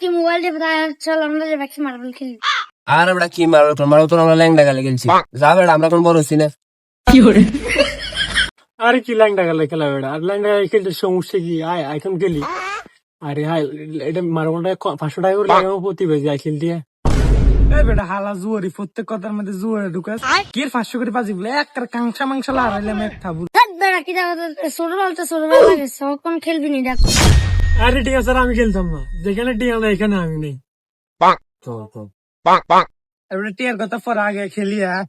দিয়ে চল আমরা যে ব্যাকি মার্বেল খেলি। আর আমরা কি তো আমরা ল্যাংডা গালে গেলছি যা বেড়া আমরা কোন বড় হচ্ছি না। আরে কি ল্যাংটা গেলে খেলা বেড়া? আর ল্যাংটা গালে খেলতে সমস্যা কি? আয় এখন খেলি। আরে হাই এটা মারবলটা পাঁচশো টাকা করে লাগাবো প্রতি বেজে আই খেলতে এই বেটা হালা জুয়ারি প্রত্যেক কথার মধ্যে জুয়ারে ঢুকাস। কি পাঁচশো করে বাজি বলে একটা কাংসা মাংসা লাগাইলাম এক থাবু। বেড়া কি দেখো ছোট বল তো ছোট বল লাগে কোন খেলবি নি দেখো। আরে ঠিক আছে আমি খেলতাম না। যেখানে টিয়া না এখানে আমি নেই। চল চল। এবারে টিয়ার কথা পর আগে খেলি হ্যাঁ?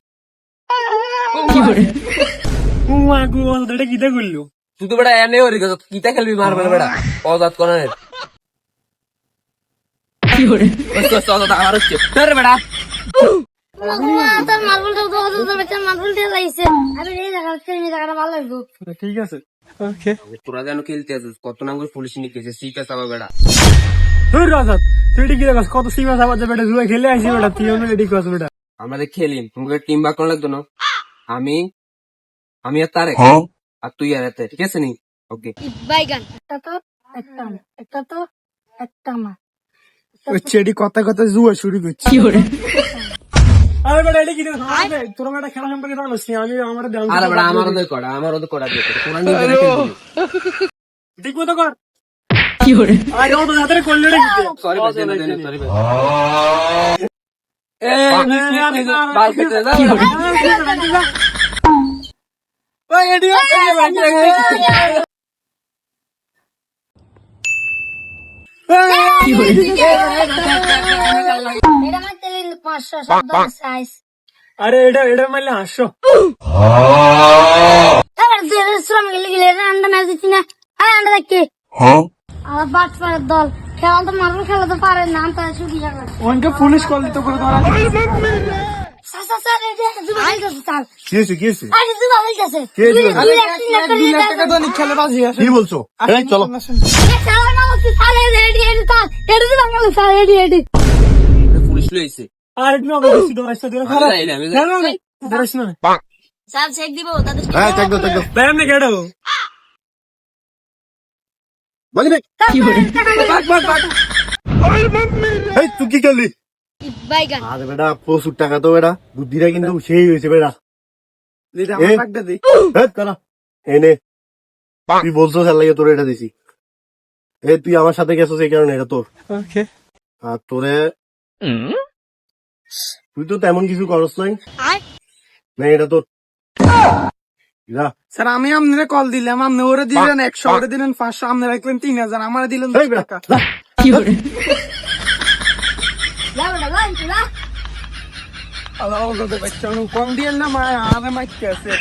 উমা গু এটা কিটা করল? তুই তো বেড়া এনে ওরি গেছ কিতা খেলবি মারবে না বেড়া অজাত করানের কি করে? আমার হচ্ছে তোর বেড়া উমা, তোর মার্বেলটা তো তোর বাচ্চা মার্বেল দিয়ে যাইছে আরে এই জায়গা খেলি জায়গাটা ভালো লাগবে ঠিক আছে। তোরা যেন খেলতে আছিস কত নাম করে পুলিশ নিয়ে গেছে ঠিক আছে বেড়া। তুই দেখাস? কত সিমা সাবাজ বেটা জুয়া খেলে আসি বেটা তুই আমি রেডি করছ বেটা। আমাদের খেলিম তোমাকে টিম বাক করা লাগতো না? আমি আমি আর তারে আর তুই আর এতে ঠিক আছে নি? ওকে বাইগান একটা তো একটা একটা তো একটা না। ওই চেডি কথা কথা জুয়া শুরু করছি। আরে বেটা এটা কি দেখাস তোরা বেটা খেলা সম্পর্কে জানোস নি, আমি আমার আরে বেড়া আমার ওদের করা আমার ওদের করা দিয়ে তোরা নিজে ঠিক মতো কর কি করে আরে ও তো হাতে করলে রে সরি ভাই দেন দেন সরি ভাই এ বাল কেটে যা এটা মারতে লাগলে পাঁচশো সাত সাইজ আরে এটা এটা মারলে হাসো। এবার তুই শ্রম গেলে গেলে আন্ডা ম্যাচ দিচ্ছি না। আরে আন্ডা দেখকে আমার বাট পাড়ার দল। খেলা তো মার্বেল খেলা তো পারে না আমি তাদের ছুটি জায়গা অনেকে পুলিশ কল দিতে করে ধরা বলছো? চলো। পুলিশ লইছে। আর একটু আমাকে বেশি না, চেক দিব তাদের হ্যাঁ দেখ দাও দেখ দাও। ব্যায়াম না কেডো বলি ভাই। এই তুই কি করলি বাইগান। আরে বেটা প্রচুর টাকা তো বেটা। বুদ্ধিটা কিন্তু সেই হয়েছে বেটা? আমার টাকা দিই কারা এনে তুই বলছো স্যার লাগে তোর এটা দিছি। এ তুই আমার সাথে গেছিস এই কারণে এটা তোর। ওকে। আর তোরে তুই তো তেমন কিছু করস নাই। না এটা তোর স্যার আমি আপনারা কল দিলাম। আপনি ওরে দিলেন একশো ওরে দিলেন পাঁচশো আপনি রাখলেন তিন হাজার আমার দিলেন টাকা। কম দিয়েন না মা আরে মাইকে আছে